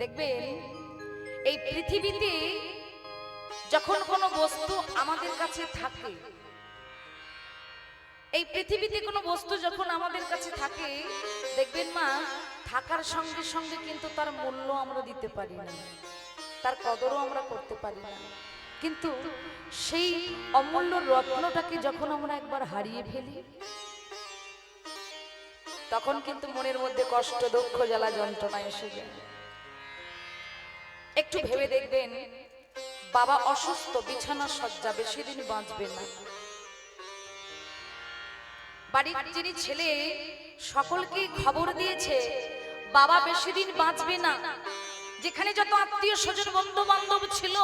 দেখবেন, এই পৃথিবীতে যখন কোনো বস্তু আমাদের কাছে থাকে, এই পৃথিবীতে কোনো বস্তু যখন আমাদের কাছে থাকে, দেখবেন মা, থাকার সঙ্গে সঙ্গে কিন্তু তার মূল্য আমরা দিতে পারি না, তার কদরও আমরা করতে পারি না। কিন্তু সেই অমূল্য রত্নটাকে যখন আমরা একবার হারিয়ে ফেলি, তখন কিন্তু মনের মধ্যে কষ্ট, দুঃখ, জ্বালা, যন্ত্রণা এসে যায়। একটু ভেবে দেখবেন, বাবা অসুস্থ, বিছানা সজ্জা বেশি দিন বাঁচবে না। বাড়ির যিনি ছেলে সকলকে খবর দিয়েছে, বাবা বেশি দিন বাঁচবে না। যেখানে যত আত্মীয় স্বজন বন্ধু বান্ধব ছিল,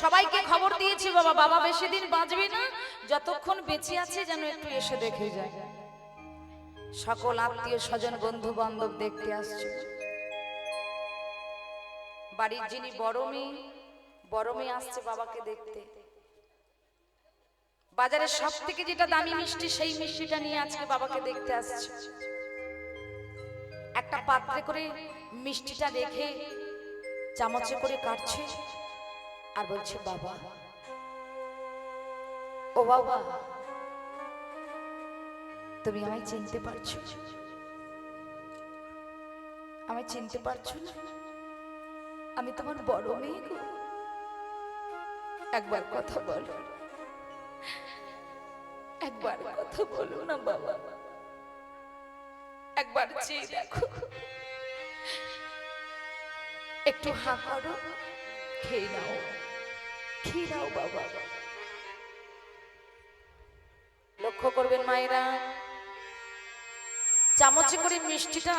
সবাইকে খবর দিয়েছে বাবা বাবা বেশি দিন বাঁচবে না, যতক্ষণ বেঁচে আছে যেন একটু এসে দেখে যায়। সকল আত্মীয় স্বজন বন্ধু বান্ধব দেখতে আসছে। বাড়ির যিনি বড় মেয়ে বড় মেয়ে আসছে বাবাকে দেখতে। বাজারে সব থেকে যেটা দামি মিষ্টি, সেই মিষ্টিটা নিয়ে আজকে বাবাকে দেখতে আসছে। একটা পাত্রে করে মিষ্টিটা রেখে চামচে করে কাটছে আর বলছে, বাবা, ও বাবা, তুমি আমায় চিনতে পারছ? আমায় চিনতে পারছ না? আমি তোমার বড় মেয়ে গো। একবার কথা বলো। একবার কথা বলো না বাবা। একবার চেয়ে দেখো। একটু হা করো খেয়ে নাও। খেয়ে নাও বাবা। লক্ষ্য করবেন মায়েরা চামচে করে মিষ্টিটা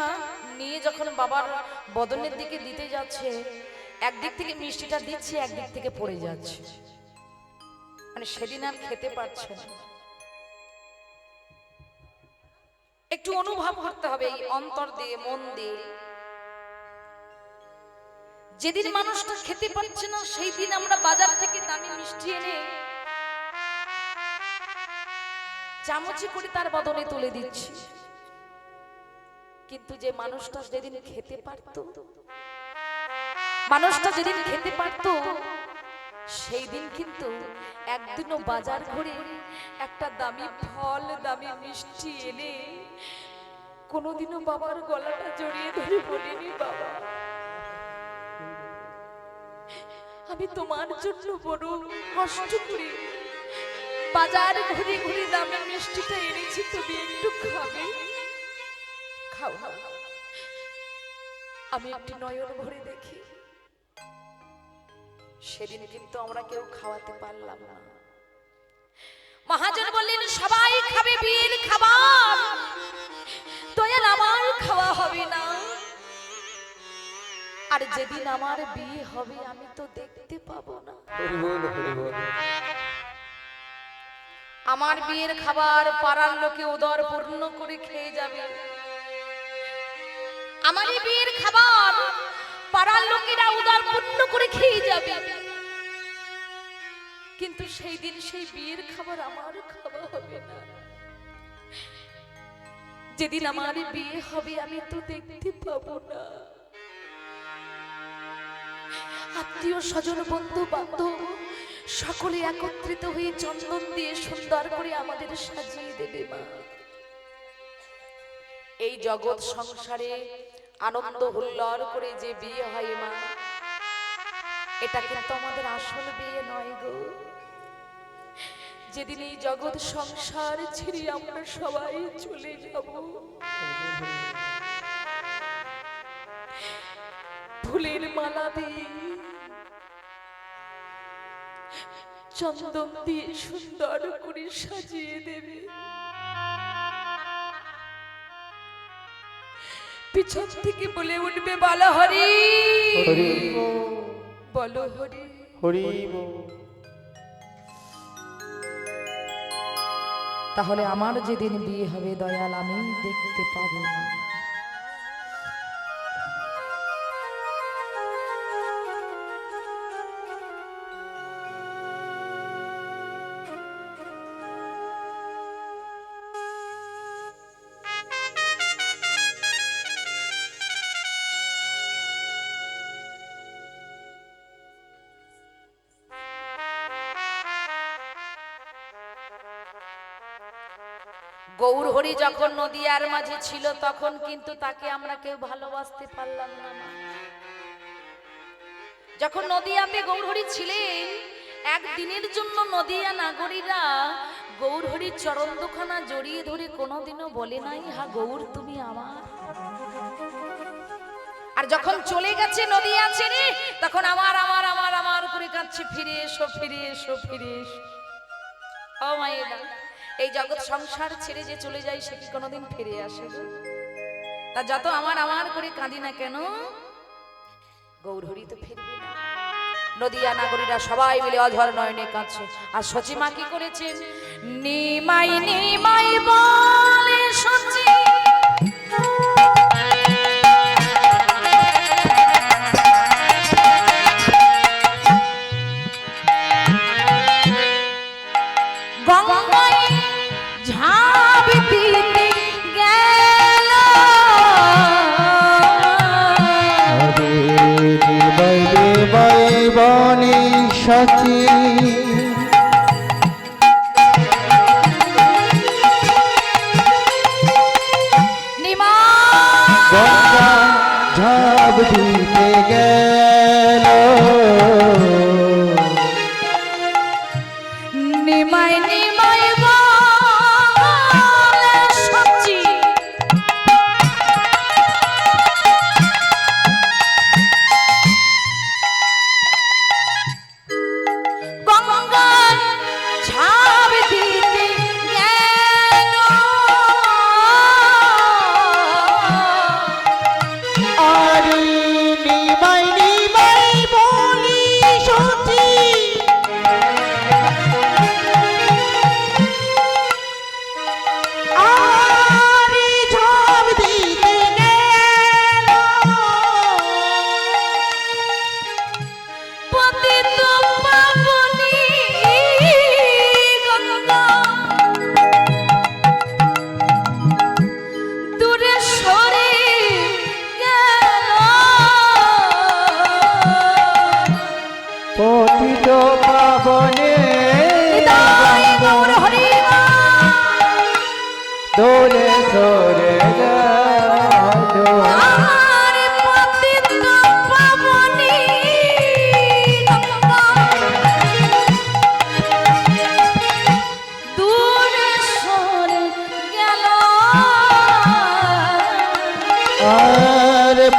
নিয়ে যখন বাবার বদনের দিকে দিতে যাচ্ছে একদিক থেকে মিষ্টিটা দিচ্ছে একদিক থেকে পড়ে যাচ্ছে। মানে সেদিন আর খেতে পারছে না। একটু অনুভব করতে হবে এই অন্তর দিয়ে মন দিয়ে। যেদিন মানুষটা খেতে পারছে না সেই দিন আমরা বাজার থেকে দামি মিষ্টি এনে চামচে করে তার বদলে তুলে দিচ্ছি। কিন্তু যে মানুষটা যেদিন খেতে পারত, মানুষটা যেদিন খেতে পারত, সেই দিন কিন্তু একদিনও বাজার ঘুরে একটা দামি ফল, দামি মিষ্টি এনে কোনোদিনও বাবার গলাটা জড়িয়ে ধরে বলিনি, বাবা, আমি তোমার জন্য বড় কষ্ট করি বাজার ঘুরে ঘুরে দামি মিষ্টিটা এনেছি, তুমি একটু খাবে? খাও না আমি একটি নয়ন ভরে দেখি। সেদিন কিন্তু আমরা কেউ খাওয়াতে পারলাম না। মহাজন বললেন, সবাই খাবে বিয়ের খাবার। দয়াল, আমার খাওয়া হবে না। আর যেদিন আমার বিয়ে হবে, আমি তো দেখতে পাবো না। বল বল আমার বিয়ের খাবার পাড়ার লোকে উদর পূর্ণ করে খেয়ে যাবে। আমার এই বিয়ের খাবার। পাড়ার লোকেরা উদর করে খেয়ে যাবে। কিন্তু সেই দিন সেই বিয়ের খাবার আমার খাওয়া হবে না। যেদিন আমার বিয়ে হবে, আমি তো দেখতে পাবো না। আত্মীয়, স্বজন, বন্ধু, বান্ধব, সকলে একত্রিত হয়ে চন্দন দিয়ে সুন্দর করে আমাদের সাজিয়ে দেবে মা। এই জগৎ সংসারে আনন্দ হুল্লর করে যে বিয়ে হয় মা, এটা কিন্তু আমাদের আসল বিয়ে নয় গো। যেদিন এই জগৎ সংসার ছেড়ে আমরা সবাই চলে যাব, ফুলের মালা দিয়ে চন্দন দিয়ে সুন্দর করে সাজিয়ে দেবে। পিছন থেকে বলে উঠবে বলো হরি। হরি। বলো হরি। হরি। তাহলে আমার যেদিন বিয়ে হবে দয়াল আমি দেখতে পাবো না। গৌর হরি যখন নদিয়ার মাঝে ছিল, তখন কিন্তু তাকে আমরা কেউ ভালোবাসতে পারলাম না। যখন নদিয়াতে গৌরহরি ছিলেন, একদিনের জন্য নদিয়া নাগরীরা গৌরহরির চরণ দুখানা জড়িয়ে ধরে কোনোদিনও বলে নাই, হা গৌর, তুমি আমার আর যখন চলে গেছে নদিয়া ছেড়ে, তখন আমার আমার আমার আমার করে কাঁদছে, ফিরে এসো ফিরে এসো ফিরে এসো ও মায়েরা এই জগৎ সংসার ছেড়ে যে চলে যায়, সে কি কোনোদিন ফিরে আসে তা যত আমার আমার করে কাঁদি না কেন? গৌরহরি তো ফিরবে না। নদিয়া নাগরীরা সবাই মিলে অঝর নয়নে কাঁদছে। আর সচিমা কি করেছে নিমাই নিমাই বলে সচি বনে সচি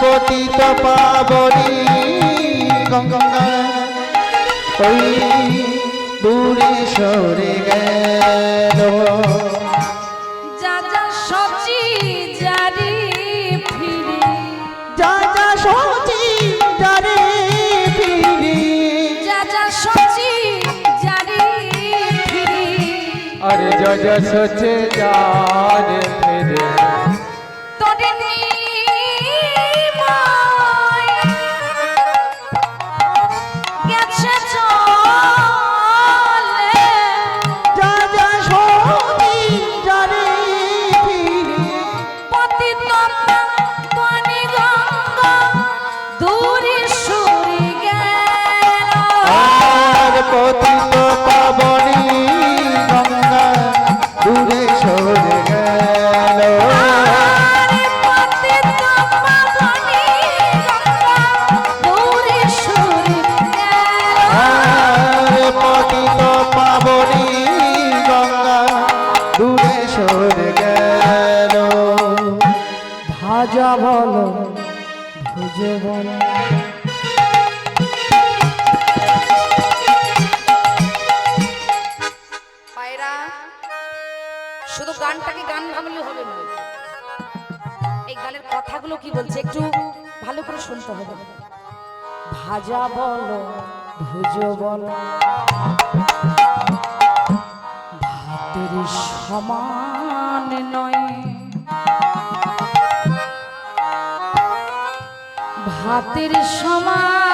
পতিত পাবনি গঙ্গা ওই দূরে সরে গেল। যা যা সচি জারি ফিরে। যা যা সচি যারে ফিরি। যা যা সচি জারি ফিরে। আরে যা যা সচে যারে গানের কথাগুলো কি বলছে? একটু ভালো করে শুনতে হবে। ভাজা বলো, ভুজ বলো। ভাতের সমান নয়। ভাতের সমান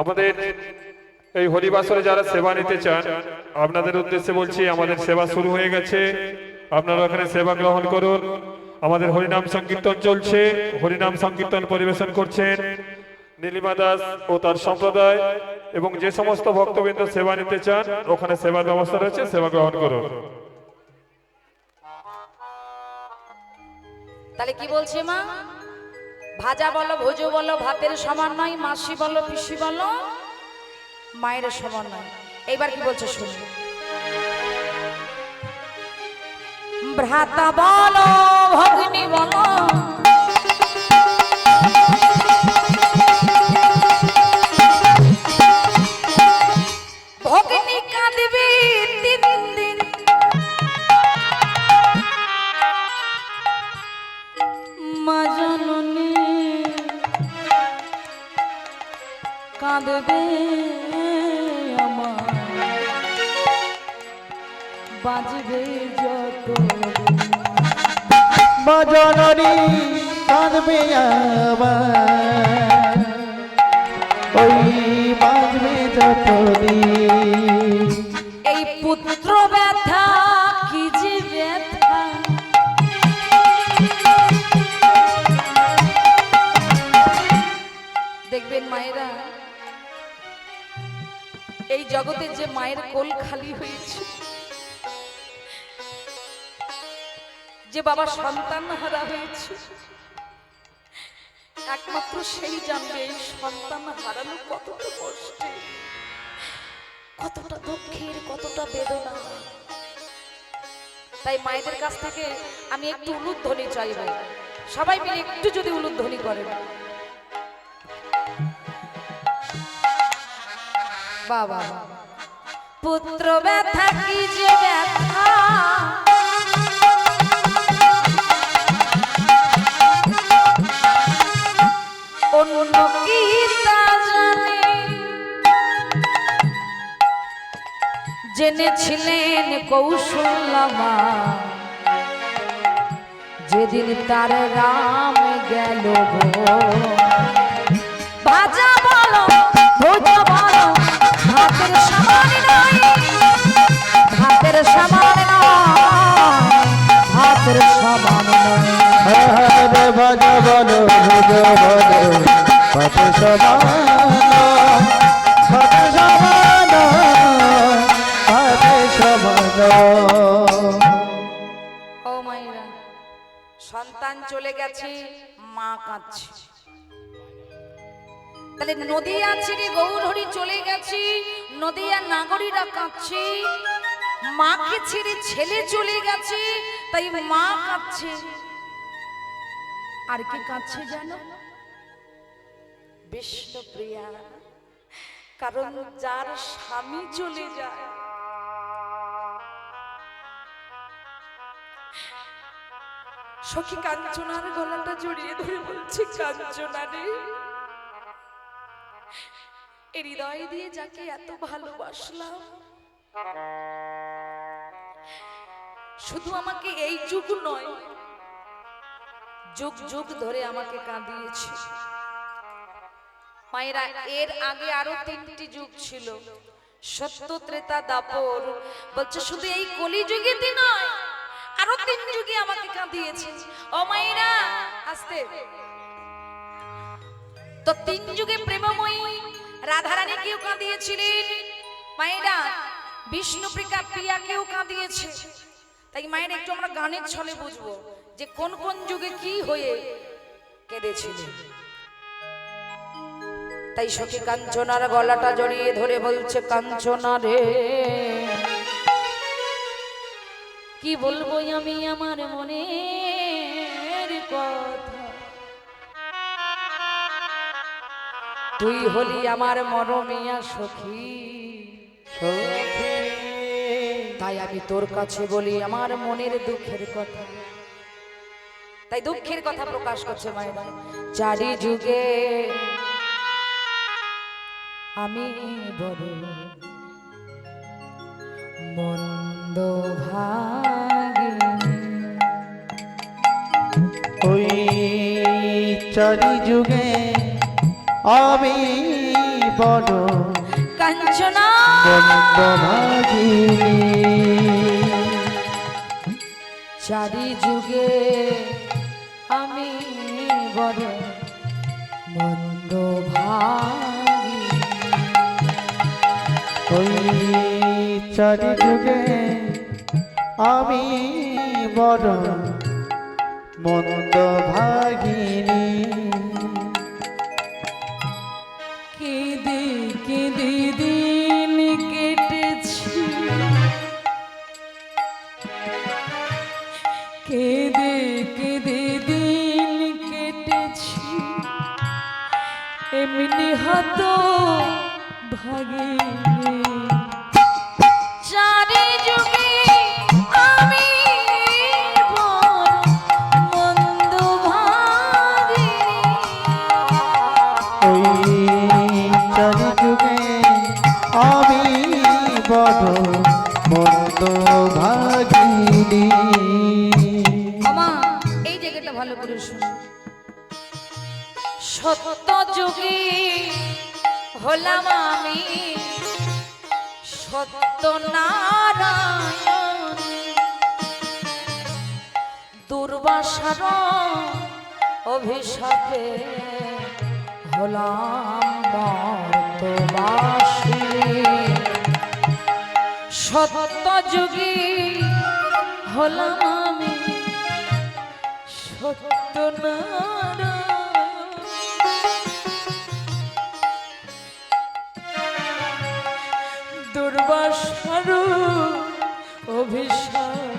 আমাদের এই হরিবাসরে যারা সেবা নিতে চান, আপনাদের উদ্দেশ্যে বলছি, আমাদের সেবা শুরু হয়ে গেছে। আপনারা ওখানে সেবা গ্রহণ করুন। আমাদের হরিনাম সংকীর্তন চলছে। হরিনাম সংকীর্তন পরিবেশন করছেন। নীলিমা দাস ও তার সম্প্রদায় এবং যে সমস্ত ভক্তবৃন্দ সেবা নিতে চান, ওখানে সেবার ব্যবস্থা রয়েছে, সেবা গ্রহণ করুন। তাহলে কি বলছে মা? ভাজা বলো, ভোজো বলো, ভাতের সমান নয়, মাসি বলো, পিসি বলো, মায়ের সমান নয়। এইবার কি বলছে শুনি ভ্রাতা বলো, ভগ্নি বলো মজনরি কাঁদবে আমার ওই বাজবে যতদিন বাবা সন্তান হারা হয়েছে। একমাত্র সেই জানবে সন্তান হারানো কতটা কষ্টে, কতটা দুঃখের, কতটা বেদনা। তাই মায়েদের কাছ থেকে আমি একটু উলুধ্বনি চাইব। সবাই মিলে একটু যদি উলুধ্বনি করেন। বাবা পুত্র ব্যথা কি জেনেছিলেন কৌশলমা। যেদিন তার রাম গেল ভাজা বলো, ভোজ ভাতের সমান নয় সমান নয় সমান নয় সমান সন্তান চলে গেছে, মা কাঁদছে। তাহলে নদিয়া ছেড়ে গৌরহরি চলে গেছি, নদিয়া নাগরীরা কাঁদছে। মাকে ছেড়ে ছেলে চলে গেছে, তাই মা কাঁদছে। আর কি কাঁদছে জানো? বিষ্ণুপ্রিয়া। কারণ যার স্বামী চলে যায় সখী কাঞ্চনার গলাটা জড়িয়ে ধরে বলছে, কাঞ্চনা রে হৃদয় দিয়ে যাকে এত ভালোবাসলাম, শুধু আমাকে এই যুগ নয়, যুগ যুগ ধরে আমাকে কাঁদিয়েছে। মায়েরা, এর আগে আরও তিনটি যুগ ছিল। সত্য ত্রেতা দাপর, বলছে, শুধু এই কলিযুগেতে নয় আরও তিন যুগে আমাকে কাঁদিয়েছে। তো তিন যুগে প্রেমময়ী রাধারানী কেউ কাঁদিয়েছিলেন? মায়েরা বিষ্ণুপ্রিকা প্রিয়াকেও কাঁদিয়েছে? তাই মায়ের, একটু আমরা গানের ছলে বুঝব যে কোন কোন যুগে কি হয়ে কেঁদেছিলেন। তাই সখী কাঞ্চনার গলাটা জড়িয়ে ধরে বলছে, কাঞ্চনা রে। কি বলব আমি আমার মনের তুই হলি আমার মরমিয়া সখী। তাই আমি তোর কাছে বলি আমার মনের দুঃখের কথা। তাই দুঃখের কথা প্রকাশ করছে মায়েরা। চারি যুগে আমি বড় ভাগিনী ওই চারি যুগে আমি বড় কাঞ্চনা। চারি যুগে আমি বড় মন্দ ভাগিনী। ওই চারি যুগে আমি বড় মন্দ ভাগিনী সত্য হলাম আমি সত্য নারায়ণ। দুর্বাসার অভিশাপে হলাম মর্তবাসী সত্য যুগে হলাম আমি। সত্য দুর্বাসার অভিশাপে।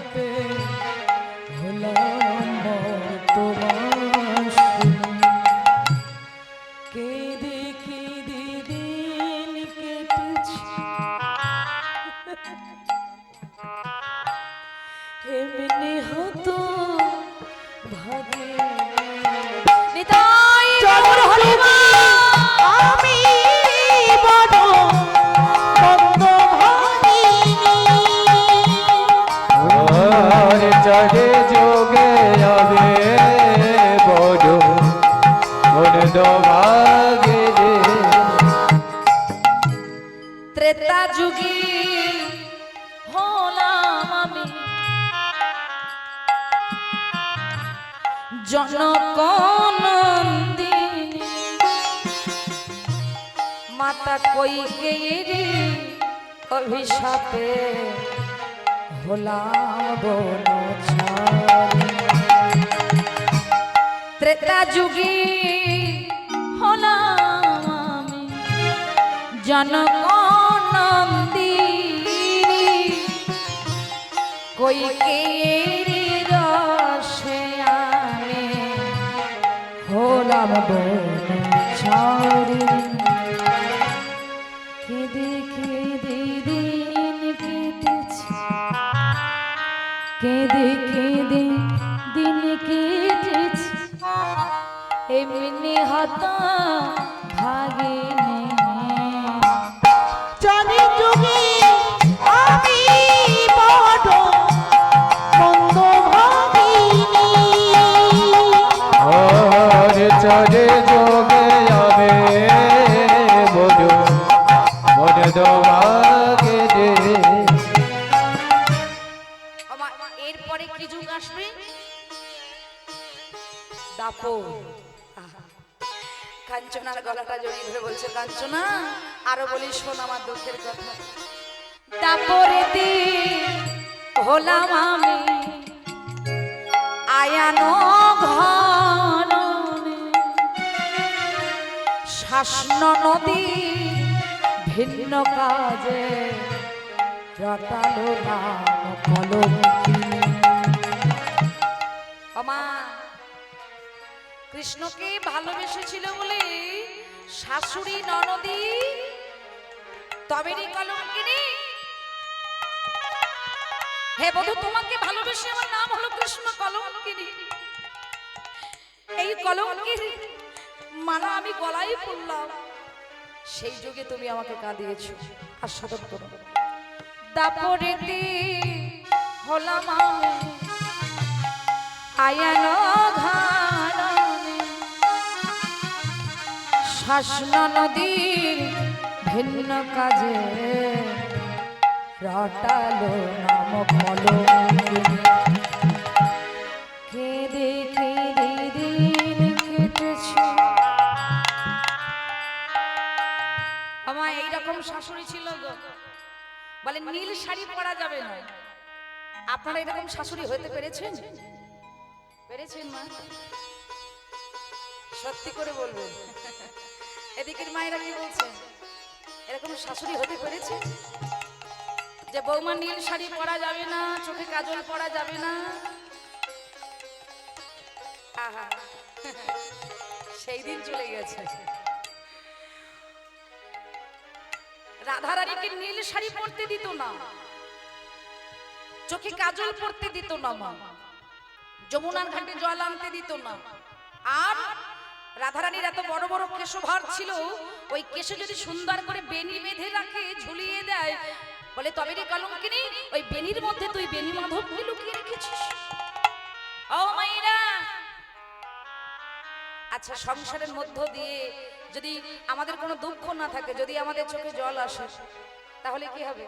মাতা কৈকেয়ী অভিশাপে হলাম ত্রেতা যুগে হলাম জনক কৈকেয়ী রসে আমি হলাম বনচারী কেঁদে কেঁদে দিন কেটেছে। কেঁদে কেঁদে দিন কেটেছে। এমনি হতা আরও বলি শোন আমার দুঃখের কথা। তারপরে হলাম আমি, আয়ানো ঘন শাসন নদী ভিন্ন কাজে রটালো নাম কৃষ্ণকে ভালোবেসেছিল বলে শাশুড়ি ননদী তবেরই কলঙ্কিনী হে বধু, তোমাকে ভালোবেসে আমার নাম হলো কৃষ্ণ কলঙ্কিনী এই কলঙ্কির মালা আমি গলায় পড়লাম সেই যুগে তুমি আমাকে কাঁদিয়েছ, আস্বাদন করো। দাপরে হলাম আয়ান ঘাননে শাসন নদীর ভিন্ন কাজে রটালো নাম কলঙ্কিনী কেঁদে কেঁদে দিন কেটেছে। আমার এইরকম শাশুড়ি ছিল গো। বলে, নীল শাড়ি পরা যাবে না। আপনারা এরকম শাশুড়ি হতে পেরেছেন? পেরেছেন মা? সত্যি করে বলবেন। এদিকের মায়েরা কি বলছে এরকম শাশুড়ি হতে পেরেছে? যে বৌমা নীল শাড়ি পরা যাবে না, চোখে কাজল পরা যাবে না। সেই দিন চলে গেছে। রাধারানীকে নীল শাড়ি পরতে দিত না। চোখে কাজল পরতে দিত না মা। যমুনার ঘাটে জল আনতে দিত না। আর রাধারানীর এত বড় বড় কেশভার ছিল, ওই কেশে যদি সুন্দর করে বেনি বেঁধে রাখে, ঝুলিয়ে দেয়, বলে, তবে রে কলঙ্কিনী, ওই বেনির মধ্যে তুই বেনি মাধবকে লুকিয়ে রেখেছিস। ও মাইরা! আচ্ছা সংসারের মধ্য দিয়ে যদি আমাদের কোনো দুঃখ না থাকে, যদি আমাদের চোখে জল আসে, তাহলে কি হবে?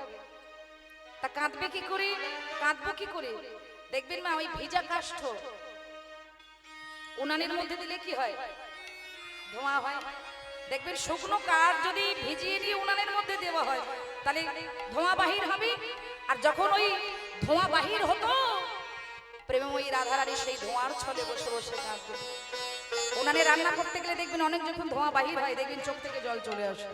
তা কাঁদবে কি করে? কাঁদবো কি করে? দেখবেন মা, ওই ভিজা কাষ্ঠ, উনানের মধ্যে দিলে কি হয়? ধোঁয়া হয়। দেখবেন শুকনো কাঠ যদি ভিজিয়ে দিয়ে উনানের মধ্যে দেওয়া হয়, তাহলে ধোঁয়া বাহির হবে। আর যখন ওই ধোঁয়া বাহির হতো প্রেমময়ী রাধারানী সেই ধোঁয়ার ছলে বসে বসে কাঁদবে উনানে রান্না করতে গেলে দেখবেন অনেক যখন ধোঁয়া বাহির হয়, দেখবেন চোখ থেকে জল চলে আসে।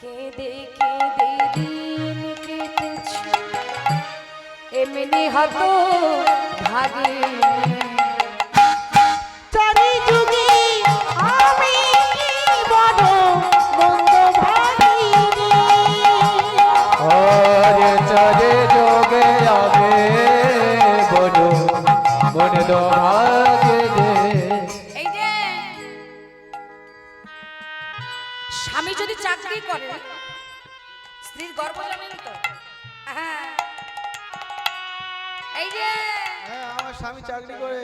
কেঁদে কেঁদে দিন কেটেছে, এমনি হতো ভাগে স্ত্রীর গর্ব জানেন তো? হ্যাঁ। এই যে। হ্যাঁ আমার স্বামী চাকরি করে।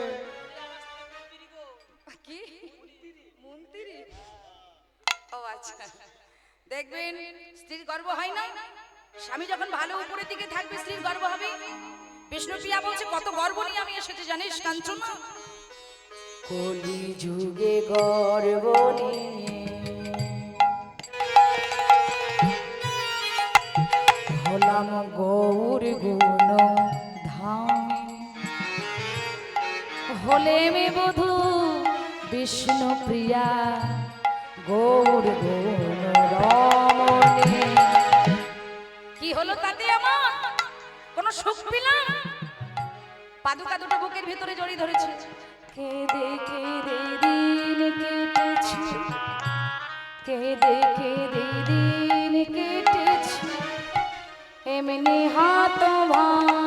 কি? মন্ত্রী? ও আচ্ছা। দেখবেন স্ত্রীর গর্ব হয় না? স্বামী যখন ভালো উপরের দিকে থাকবে স্ত্রীর গর্ব হবে। বিষ্ণুপ্রিয়া বলছে কত গর্ব নিয়ে আমি এসেছি জানিস কাঞ্চন কলি যুগে গর্ব হলাম গৌর গুণ ধাম। হলে মে বধু বিষ্ণু প্রিয়া গৌর গুণ রমণী কি হলো তাতে আমার? কোনো সুখ পেলাম? পাদুকা দুটো বুকের ভিতরে জড়িয়ে ধরেছে। কেঁদে কেঁদে দিন কেটেছে। কেঁদে কেঁদে तुमने हाथों वहाँ